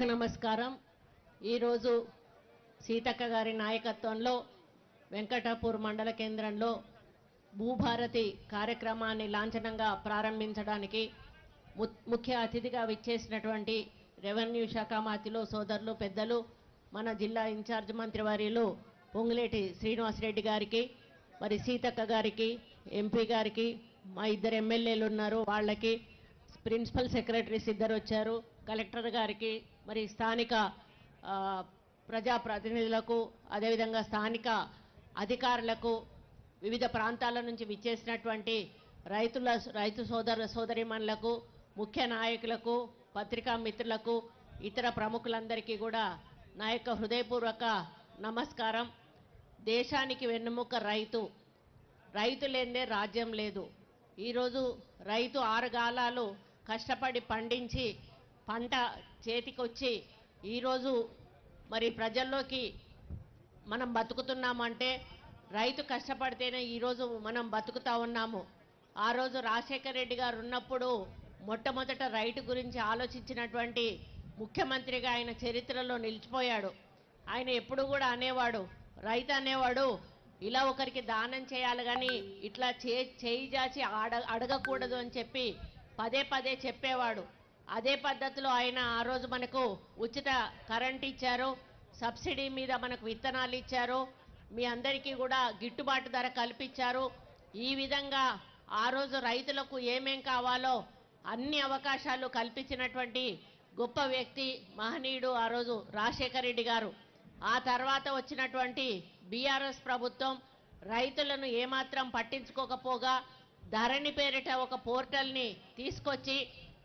సభకు నమస్కారం. ఈరోజు సీతక్క గారి నాయకత్వంలో వెంకటాపూర్ మండల కేంద్రంలో భూభారతి కార్యక్రమాన్ని లాంఛనంగా ప్రారంభించడానికి ము- ముఖ్య అతిథిగా విచ్చేసినటువంటి రెవెన్యూ శాఖ మాతిలో సోదరులు పెద్దలు మన జిల్లా ఇన్ఛార్జ్ మంత్రివర్యులు పొంగులేటి శ్రీనివాసరెడ్డి గారికి మరి సీతక్క గారికి ఎంపీ గారికి మా ఇద్దరు ఎమ్మెల్యేలు ఉన్నారు. వాళ్ళకి ప్రిన్సిపల్ సెక్రటరీస్ ఇద్దరు వచ్చారు కలెక్టర్ గారికి మరి స్థానిక ప్రజాప్రతినిధులకు అదేవిధంగా స్థానిక అధికారులకు వివిధ ప్రాంతాల నుంచి విచ్చేసినటువంటి రైతుల రైతు సోదర సోదరిమణులకు ముఖ్య నాయకులకు పత్రికా మిత్రులకు ఇతర ప్రముఖులందరికీ కూడా నా యొక్క హృదయపూర్వక నమస్కారం. దేశానికి వెన్నుముక రైతు. రైతు లేనిదే రాజ్యం లేదు. ఈరోజు రైతు ఆరుగాలాలు కష్టపడి పండించి పంట చేతికొచ్చి ఈరోజు మరి ప్రజల్లోకి మనం బతుకుతున్నామంటే రైతు కష్టపడితేనే ఈరోజు మనం బతుకుతా ఉన్నాము. ఆ రోజు రాజశేఖర రెడ్డి గారు ఉన్నప్పుడు మొట్టమొదట రైతు గురించి ఆలోచించినటువంటి ముఖ్యమంత్రిగా ఆయన చరిత్రలో నిలిచిపోయాడు. ఆయన ఎప్పుడు కూడా అనేవాడు రైతు అనేవాడు ఇలా ఒకరికి దానం చేయాలి కానీ ఇట్లా చే చేయి జాచి అడగకూడదు అని చెప్పి పదే పదే చెప్పేవాడు. అదే పద్ధతిలో ఆయన ఆ రోజు మనకు ఉచిత కరెంట్ ఇచ్చారు సబ్సిడీ మీద మనకు విత్తనాలు ఇచ్చారు మీ అందరికీ కూడా గిట్టుబాటు ధర కల్పించారు. ఈ విధంగా ఆ రోజు రైతులకు ఏమేం కావాలో అన్ని అవకాశాలు కల్పించినటువంటి గొప్ప వ్యక్తి మహనీయుడు ఆ రోజు రాజశేఖర రెడ్డి గారు. ఆ తర్వాత వచ్చినటువంటి బీఆర్ఎస్ ప్రభుత్వం రైతులను ఏమాత్రం పట్టించుకోకపోగా ధరణి పేరిట ఒక పోర్టల్ని తీసుకొచ్చి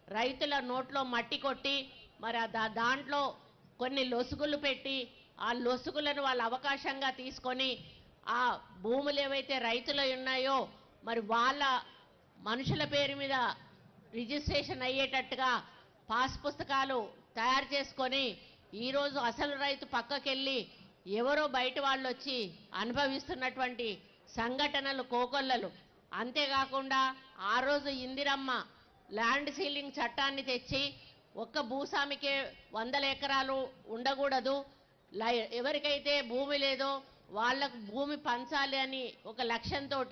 రైతుల నోట్లో మట్టి కొట్టి మరి ఆ దా- దాంట్లో కొన్ని లొసుగులు పెట్టి ఆ లొసుగులను వాళ్ళ అవకాశంగా తీసుకొని ఆ భూములు ఏవైతే రైతులు ఉన్నాయో మరి వాళ్ళ మనుషుల పేరు మీద రిజిస్ట్రేషన్ అయ్యేటట్టుగా పాస్ పుస్తకాలు తయారు చేసుకొని ఈరోజు అసలు రైతు పక్కకెళ్ళి ఎవరో బయట వాళ్ళు వచ్చి అనుభవిస్తున్నటువంటి సంఘటనలు కోకొల్లలు. అంతేకాకుండా ఆ రోజు ఇందిరమ్మ ల్యాండ్ సీలింగ్ చట్టాన్ని తెచ్చి ఒక్క భూస్వామికే వందల ఎకరాలు ఉండకూడదు. లై- ఎవరికైతే భూమి లేదో వాళ్ళకు భూమి పంచాలి అని ఒక లక్ష్యంతో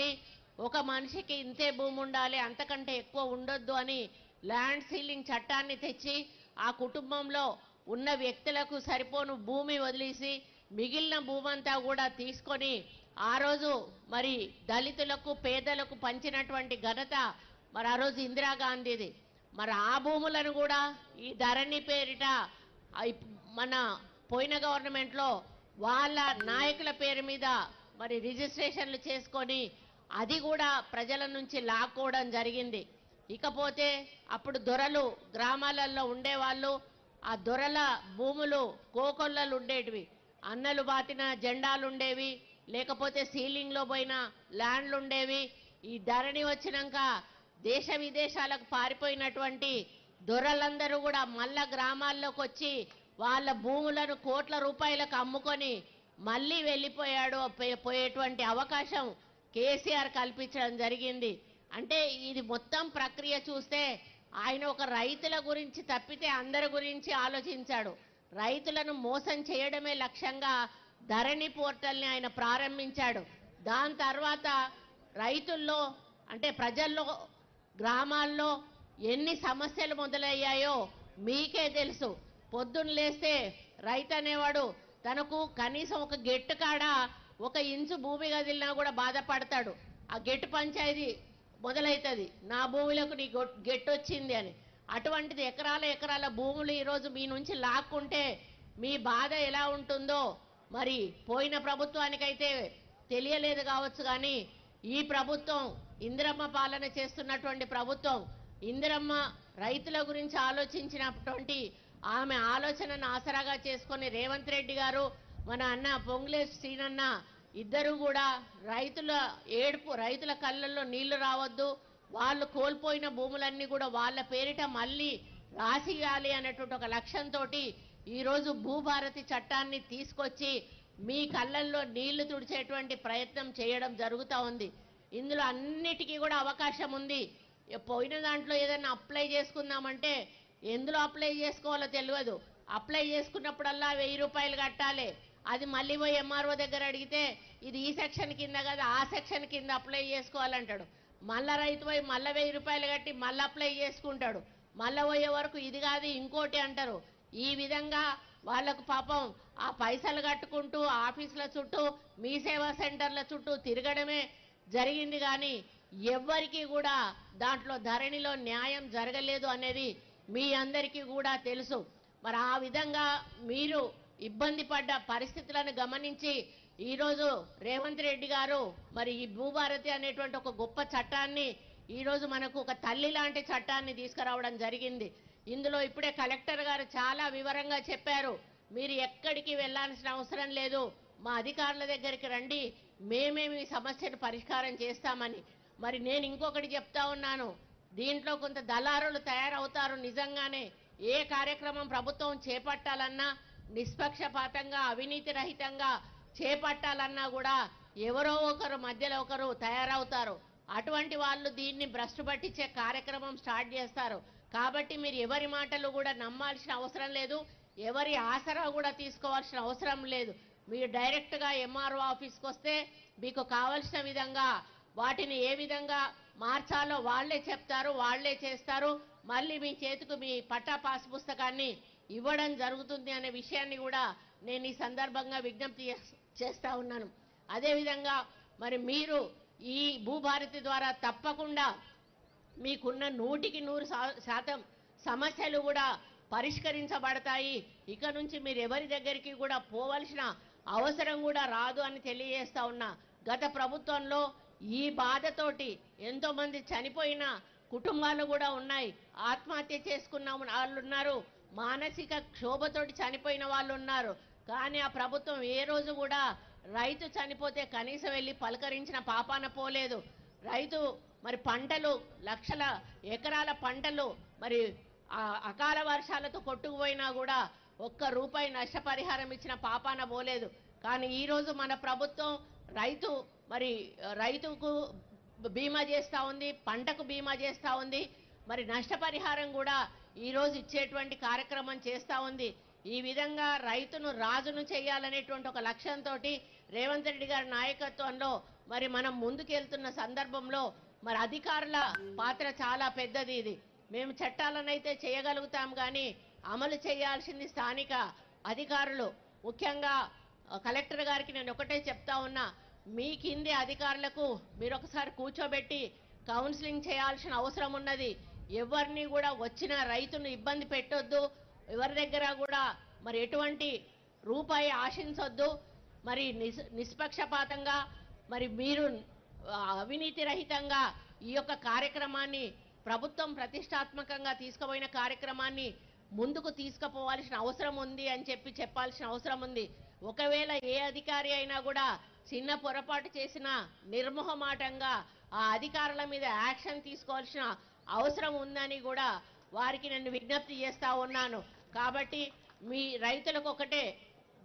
ఒక మనిషికి ఇంతే భూమి ఉండాలి అంతకంటే ఎక్కువ ఉండొద్దు అని ల్యాండ్ సీలింగ్ చట్టాన్ని తెచ్చి ఆ కుటుంబంలో ఉన్న వ్యక్తులకు సరిపోను భూమి వదిలేసి మిగిలిన భూమంతా కూడా తీసుకొని ఆ రోజు మరి దళితులకు పేదలకు పంచినటువంటి ఘనత మరి ఆ రోజు ఇందిరాగాంధీది మరి ఆ భూములను కూడా ఈ ధరణి పేరిట మన పోయిన గవర్నమెంట్లో వాళ్ళ నాయకుల పేరు మీద మరి రిజిస్ట్రేషన్లు చేసుకొని అది కూడా ప్రజల నుంచి లాక్కోవడం జరిగింది. ఇకపోతే అప్పుడు దొరలు గ్రామాలలో ఉండేవాళ్ళు ఆ దొరల భూములు కోకొల్లలు ఉండేటివి. అన్నలు బాతిన జెండాలు ఉండేవి లేకపోతే సీలింగ్లో పోయిన ల్యాండ్లు ఉండేవి. ఈ ధరణి వచ్చినాక దేశ విదేశాలకు పారిపోయినటువంటి దొరలందరూ కూడా మళ్ళా గ్రామాల్లోకి వచ్చి వాళ్ళ భూములను కోట్ల రూపాయలకు అమ్ముకొని మళ్ళీ వెళ్ళిపోయాడు పోయేటువంటి అవకాశం కేసీఆర్ కల్పించడం జరిగింది. అంటే ఇది మొత్తం ప్రక్రియ చూస్తే ఆయన ఒక రైతుల గురించి తప్పితే అందరి గురించి ఆలోచించాడు. రైతులను మోసం చేయడమే లక్ష్యంగా ధరణి పోర్టల్ని ఆయన ప్రారంభించాడు. దాని తర్వాత రైతుల్లో అంటే ప్రజల్లో గ్రామాల్లో ఎన్ని సమస్యలు మొదలయ్యాయో మీకే తెలుసు. పొద్దున్న లేస్తే రైతు అనేవాడు తనకు కనీసం ఒక గెట్టు కాడ ఒక ఇంచు భూమి కదిలినా కూడా బాధపడతాడు. ఆ గెట్టు పంచాయతీ మొదలవుతుంది నా భూమిలోకి నీ గొ- గెట్టు వచ్చింది అని. అటువంటిది ఎకరాల ఎకరాల భూములు ఈరోజు మీ నుంచి లాక్కుంటే మీ బాధ ఎలా ఉంటుందో మరి పోయిన ప్రభుత్వానికైతే తెలియలేదు కావచ్చు కానీ ఈ ప్రభుత్వం ఇందిరమ్మ పాలన చేస్తున్నటువంటి ప్రభుత్వం ఇందిరమ్మ రైతుల గురించి ఆలోచించినటువంటి ఆమె ఆలోచనను ఆసరాగా చేసుకొని రేవంత్ రెడ్డి గారు మన అన్న పొంగులే శ్రీనన్న ఇద్దరు కూడా రైతుల ఏడుపు రైతుల కళ్ళల్లో నీళ్ళు రావద్దు వాళ్ళు కోల్పోయిన భూములన్నీ కూడా వాళ్ళ పేరిట మళ్ళీ రాసియాలి అనేటువంటి ఒక లక్ష్యంతో ఈరోజు భూభారతి చట్టాన్ని తీసుకొచ్చి మీ కళ్ళల్లో నీళ్ళు తుడిచేటువంటి ప్రయత్నం చేయడం జరుగుతూ ఉంది. ఇందులో అన్నిటికీ కూడా అవకాశం ఉంది. పోయిన దాంట్లో ఏదైనా అప్లై చేసుకుందామంటే ఎందులో అప్లై చేసుకోవాలో తెలియదు. అప్లై చేసుకున్నప్పుడల్లా వెయ్యి రూపాయలు కట్టాలి. అది మళ్ళీ పోయి ఎంఆర్ఓ దగ్గర అడిగితే ఇది ఈ సెక్షన్ కింద కదా ఆ సెక్షన్ కింద అప్లై చేసుకోవాలంటాడు. మళ్ళా రైతు పోయి మళ్ళీ వెయ్యి రూపాయలు కట్టి మళ్ళీ అప్లై చేసుకుంటాడు. మళ్ళీ పోయే వరకు ఇది కాదు ఇంకోటి అంటారు. ఈ విధంగా వాళ్ళకు పాపం ఆ పైసలు కట్టుకుంటూ ఆఫీసుల చుట్టూ మీ సేవా సెంటర్ల చుట్టూ తిరగడమే జరిగింది కానీ ఎవ్వరికీ కూడా దాంట్లో ధరణిలో న్యాయం జరగలేదు అనేది మీ అందరికీ కూడా తెలుసు. మరి ఆ విధంగా మీరు ఇబ్బంది పడ్డ పరిస్థితులను గమనించి ఈరోజు రేవంత్ రెడ్డి గారు మరి ఈ భూభారతి అనేటువంటి ఒక గొప్ప చట్టాన్ని ఈరోజు మనకు ఒక తల్లి లాంటి చట్టాన్ని తీసుకురావడం జరిగింది. ఇందులో ఇప్పుడే కలెక్టర్ గారు చాలా వివరంగా చెప్పారు. మీరు ఎక్కడికి వెళ్ళాల్సిన అవసరం లేదు. మా అధికారుల దగ్గరికి రండి. మేమే మీ సమస్యను పరిష్కారం చేస్తామని. మరి నేను ఇంకొకటి చెప్తా ఉన్నాను. దీంట్లో కొంత దళారులు తయారవుతారు నిజంగానే. ఏ కార్యక్రమం ప్రభుత్వం చేపట్టాలన్నా నిష్పక్షపాతంగా అవినీతి రహితంగా చేపట్టాలన్నా కూడా ఎవరో ఒకరు మధ్యలో ఒకరు తయారవుతారు. అటువంటి వాళ్ళు దీన్ని భ్రష్టు పట్టించే కార్యక్రమం స్టార్ట్ చేస్తారు. కాబట్టి మీరు ఎవరి మాటలు కూడా నమ్మాల్సిన అవసరం లేదు. ఎవరి ఆసరా కూడా తీసుకోవాల్సిన అవసరం లేదు. మీరు డైరెక్ట్గా ఎంఆర్ఓ ఆఫీస్కి వస్తే మీకు కావలసిన విధంగా వాటిని ఏ విధంగా మార్చాలో వాళ్ళే చెప్తారు వాళ్ళే చేస్తారు. మళ్ళీ మీ చేతికి మీ పట్టా పాస్ పుస్తకాన్ని ఇవ్వడం జరుగుతుంది అనే విషయాన్ని కూడా నేను ఈ సందర్భంగా విజ్ఞప్తి చేస్తా ఉన్నాను. అదేవిధంగా మరి మీరు ఈ భూభారతి ద్వారా తప్పకుండా మీకున్న నూటికి నూరు శాతం సమస్యలు కూడా పరిష్కరించబడతాయి. ఇక నుంచి మీరు ఎవరి దగ్గరికి కూడా పోవలసిన అవసరం కూడా రాదు అని తెలియజేస్తా ఉన్నా. గత ప్రభుత్వంలో ఈ బాధతోటి ఎంతోమంది చనిపోయిన కుటుంబాలు కూడా ఉన్నాయి. ఆత్మహత్య చేసుకున్న వాళ్ళు ఉన్నారు. మానసిక క్షోభతోటి చనిపోయిన వాళ్ళు ఉన్నారు. కానీ ఆ ప్రభుత్వం ఏ రోజు కూడా రైతు చనిపోతే కనీసం వెళ్ళి పలకరించిన పాపాన పోలేదు. రైతు మరి పంటలు లక్షల ఎకరాల పంటలు మరి అకాల వర్షాలతో కొట్టుకుపోయినా కూడా ఒక్క రూపాయి నష్టపరిహారం ఇచ్చిన పాపాన పోలేదు. కానీ ఈరోజు మన ప్రభుత్వం రైతు మరి రైతుకు బీమా చేస్తూ ఉంది పంటకు బీమా చేస్తూ ఉంది. మరి నష్టపరిహారం కూడా ఈరోజు ఇచ్చేటువంటి కార్యక్రమం చేస్తూ ఉంది. ఈ విధంగా రైతును రాజును చేయాలనేటువంటి ఒక లక్ష్యంతో రేవంత్ రెడ్డి గారి నాయకత్వంలో మరి మనం ముందుకెళ్తున్న సందర్భంలో మరి అధికారుల పాత్ర చాలా పెద్దది ఇది. మేము చట్టాలనైతే చేయగలుగుతాం కానీ అమలు చేయాల్సింది స్థానిక అధికారులు. ముఖ్యంగా కలెక్టర్ గారికి నేను ఒకటే చెప్తా ఉన్నా మీ కింది అధికారులకు మీరు ఒకసారి కూర్చోబెట్టి కౌన్సిలింగ్ చేయాల్సిన అవసరం ఉన్నది. ఎవరిని కూడా వచ్చిన రైతును ఇబ్బంది పెట్టొద్దు. ఎవరి దగ్గర కూడా మరి ఎటువంటి రూపాయి ఆశించొద్దు. మరి నిస్ నిష్పక్షపాతంగా మరి మీరు అవినీతి రహితంగా ఈ యొక్క కార్యక్రమాన్ని ప్రభుత్వం ప్రతిష్టాత్మకంగా తీసుకుపోయిన కార్యక్రమాన్ని ముందుకు తీసుకుపోవాల్సిన అవసరం ఉంది అని చెప్పి చెప్పాల్సిన అవసరం ఉంది. ఒకవేళ ఏ అధికారి అయినా కూడా చిన్న పొరపాటు చేసినా నిర్మోహమాటంగా ఆ అధికారుల మీద యాక్షన్ తీసుకోవాల్సిన అవసరం ఉందని కూడా వారికి నేను విజ్ఞప్తి చేస్తూ ఉన్నాను. కాబట్టి మీ రైతులకు ఒకటే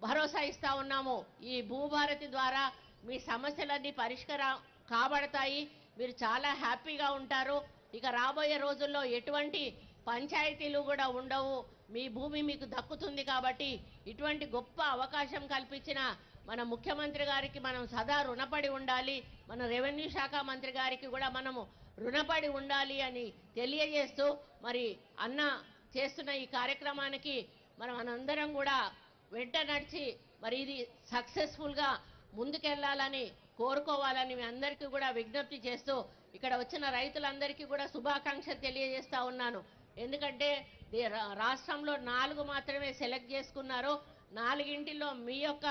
భరోసా ఇస్తూ ఉన్నాము. ఈ భూభారతి ద్వారా మీ సమస్యలన్నీ పరిష్కారం కాబడతాయి. మీరు చాలా హ్యాపీగా ఉంటారు. ఇక రాబోయే రోజుల్లో ఎటువంటి పంచాయతీలు కూడా ఉండవు. మీ భూమి మీకు దక్కుతుంది కాబట్టి ఇటువంటి గొప్ప అవకాశం కల్పించిన మన ముఖ్యమంత్రి గారికి మనం సదా రుణపడి ఉండాలి. మన రెవెన్యూ శాఖ మంత్రి గారికి కూడా మనము రుణపడి ఉండాలి అని తెలియజేస్తూ మరి అన్న చేస్తున్న ఈ కార్యక్రమానికి మనం మనందరం కూడా వెంట నడిచి మరి ఇది సక్సెస్ఫుల్గా ముందుకెళ్ళాలని కోరుకోవాలని మీ అందరికీ కూడా విజ్ఞప్తి చేస్తూ ఇక్కడ వచ్చిన రైతులందరికీ కూడా శుభాకాంక్ష తెలియజేస్తా ఉన్నాను. ఎందుకంటే రా- రాష్ట్రంలో నాలుగు మాత్రమే సెలెక్ట్ చేసుకున్నారు. నాలుగింటిలో మీ యొక్క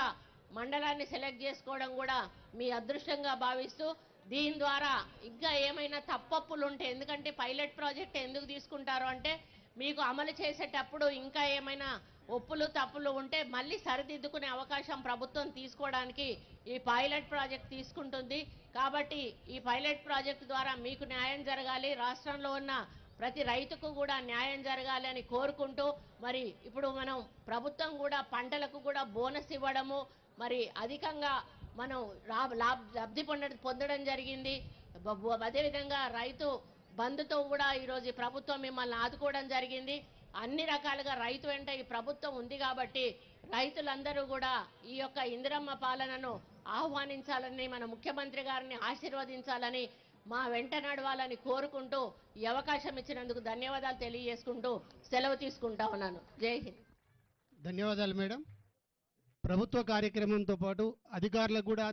మండలాన్ని సెలెక్ట్ చేసుకోవడం కూడా మీ అదృష్టంగా భావిస్తూ దీని ద్వారా ఇంకా ఏమైనా తప్పప్పులు ఉంటే ఎందుకంటే పైలట్ ప్రాజెక్ట్ ఎందుకు తీసుకుంటారు అంటే మీకు అమలు చేసేటప్పుడు ఇంకా ఏమైనా ఒప్పులు తప్పులు ఉంటే మళ్ళీ సరిదిద్దుకునే అవకాశం ప్రభుత్వం తీసుకోవడానికి ఈ పైలట్ ప్రాజెక్ట్ తీసుకుంటుంది. కాబట్టి ఈ పైలట్ ప్రాజెక్ట్ ద్వారా మీకు న్యాయం జరగాలి. రాష్ట్రంలో ఉన్న ప్రతి రైతుకు కూడా న్యాయం జరగాలి అని కోరుకుంటూ మరి ఇప్పుడు మనం ప్రభుత్వం కూడా పంటలకు కూడా బోనస్ ఇవ్వడము మరి అధికంగా మనం లాభ లాభ లబ్ధి పొందడం పొందడం జరిగింది. అదేవిధంగా రైతు బంధుతో కూడా ఈరోజు ప్రభుత్వం మిమ్మల్ని ఆదుకోవడం జరిగింది. అన్ని రకాలుగా రైతు వెంట ఈ ప్రభుత్వం ఉంది కాబట్టి రైతులందరూ కూడా ఈ యొక్క ఇందిరమ్మ పాలనను ఆహ్వానించాలని మన ముఖ్యమంత్రి గారిని ఆశీర్వదించాలని మా వెంట నడవాలని కోరుకుంటూ ఈ అవకాశం ఇచ్చినందుకు ధన్యవాదాలు తెలియజేసుకుంటూ సెలవు తీసుకుంటా ఉన్నాను. జై హింద్. ధన్యవాదాలు మేడం. ప్రభుత్వ కార్యక్రమంతో పాటు అధికారులకు కూడా